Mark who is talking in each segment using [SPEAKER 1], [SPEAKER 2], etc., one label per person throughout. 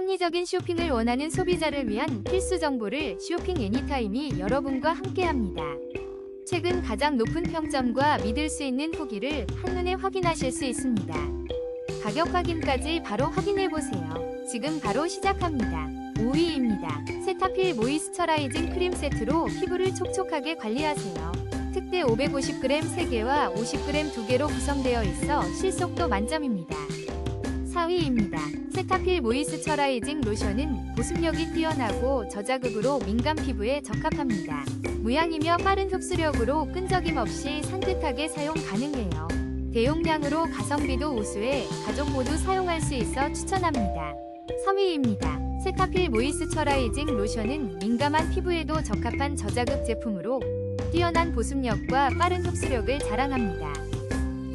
[SPEAKER 1] 합리적인 쇼핑을 원하는 소비자를 위한 필수 정보를 쇼핑 애니타임이 여러분과 함께합니다. 최근 가장 높은 평점과 믿을 수 있는 후기를 한눈에 확인하실 수 있습니다. 가격 확인까지 바로 확인해보세요. 지금 바로 시작합니다. 5위입니다. 세타필 모이스처라이징 크림 세트로 피부를 촉촉하게 관리하세요. 특대 550g 3개와 50g 2개로 구성되어 있어 실속도 만점입니다. 4위입니다. 세타필 모이스처라이징 로션은 보습력이 뛰어나고 저자극으로 민감 피부에 적합합니다. 무향이며 빠른 흡수력으로 끈적임 없이 산뜻하게 사용 가능해요. 대용량으로 가성비도 우수해 가족 모두 사용할 수 있어 추천합니다. 3위입니다. 세타필 모이스처라이징 로션은 민감한 피부에도 적합한 저자극 제품으로 뛰어난 보습력과 빠른 흡수력을 자랑합니다.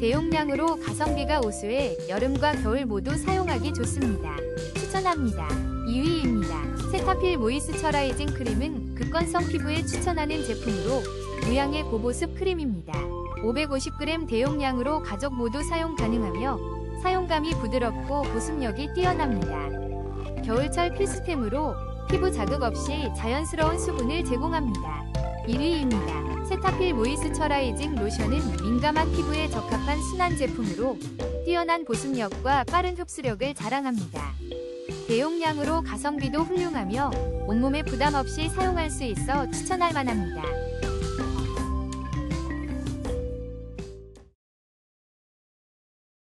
[SPEAKER 1] 대용량으로 가성비가 우수해 여름과 겨울 모두 사용하기 좋습니다. 추천합니다. 2위입니다. 세타필 모이스처라이징 크림은 극건성 피부에 추천하는 제품으로 무향의 고보습 크림입니다. 550g 대용량으로 가족 모두 사용 가능하며 사용감이 부드럽고 보습력이 뛰어납니다. 겨울철 필수템으로 피부 자극 없이 자연스러운 수분을 제공합니다. 1위입니다. 세타필 모이스 처라이징 로션은 민감한 피부에 적합한 순한 제품으로 뛰어난 보습력과 빠른 흡수력을 자랑합니다. 대용량으로 가성비도 훌륭하며 온몸에 부담 없이 사용할 수 있어 추천할 만합니다.